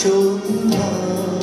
সন্ধ্যা।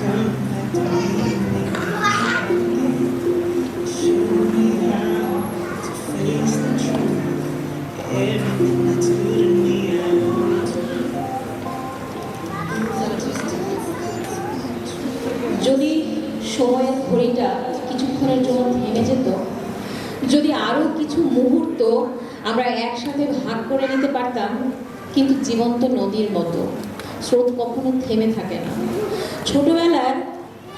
যদি সময়ের ঘড়িটা কিছুক্ষণের জন্য থেমে যেত, যদি আরও কিছু মুহূর্ত আমরা একসাথে ভাগ করে নিতে পারতাম, কিন্তু জীবন্ত নদীর মতো স্রোত কখনো থেমে থাকে না। ছোটবেলার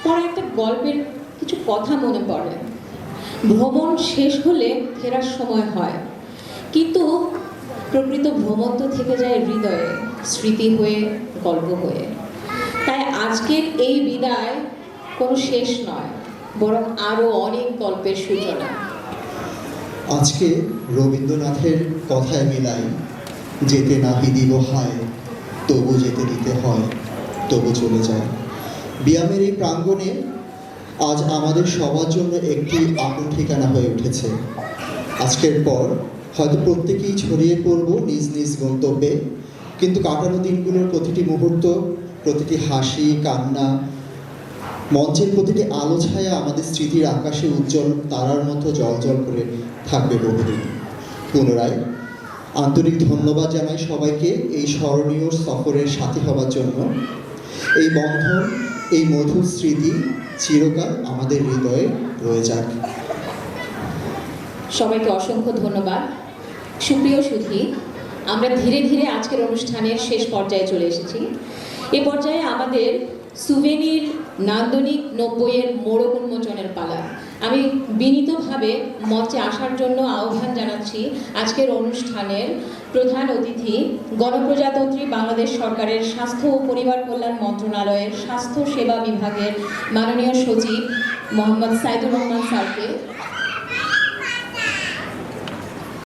পরে একটা গল্পের কিছু কথা মনে পড়ে। ভ্রমণ শেষ হলে ফেরার সময় হয়। কিন্তু প্রকৃত ভ্রমণ তো থেকে যায় হৃদয়ে, স্মৃতি হয়ে, গল্প হয়ে। তাই আজকের এই বিদায় কোনো শেষ নয়, বরং আরও অনেক গল্পের সূচনা। আজকে রবীন্দ্রনাথের কথায় মিলাই, যেতে না দিব হায়, তবু যেতে দিতে হয়, তবু চলে যায়। ব্যায়ামের এই প্রাঙ্গণে আজ আমাদের সবার জন্য একটি আপন ঠিকানা হয়ে উঠেছে। আজকের পর হয়তো প্রত্যেকেই ছড়িয়ে পড়ব নিজ নিজ গন্তব্যে, কিন্তু কাটানো দিনগুলোর প্রতিটি মুহূর্ত, প্রতিটি হাসি, কান্না, মঞ্চের প্রতিটি আলো ছায়া আমাদের স্মৃতির আকাশে উজ্জ্বল তারার মতো জল জল করে থাকবে বহুদিন পুনরায় আন্তরিক ধন্যবাদ জানাই সবাইকে এই স্মরণীয় সফরের সাথী হওয়ার জন্য। এই বন্ধন এই মধুর স্মৃতি চিরকাল আমাদের হৃদয়ে রয়ে যাক। সবাইকে অসংখ্য ধন্যবাদ। সুপ্রিয় সুধী, আমরা ধীরে ধীরে আজকের অনুষ্ঠানের শেষ পর্যায়ে চলে এসেছি। এ পর্যায়ে আমাদের সুভেনির নান্দনিক নব্বইয়ের মোড়ক উন্মোচনের পালা। আমি বিনীতভাবে মঞ্চে আসার জন্য আহ্বান জানাচ্ছি আজকের অনুষ্ঠানের প্রধান অতিথি, গণপ্রজাতন্ত্রী বাংলাদেশ সরকারের স্বাস্থ্য ও পরিবার কল্যাণ মন্ত্রণালয়ের স্বাস্থ্য সেবা বিভাগের মাননীয় সচিব মোহাম্মদ সাইদুর রহমান স্যারকে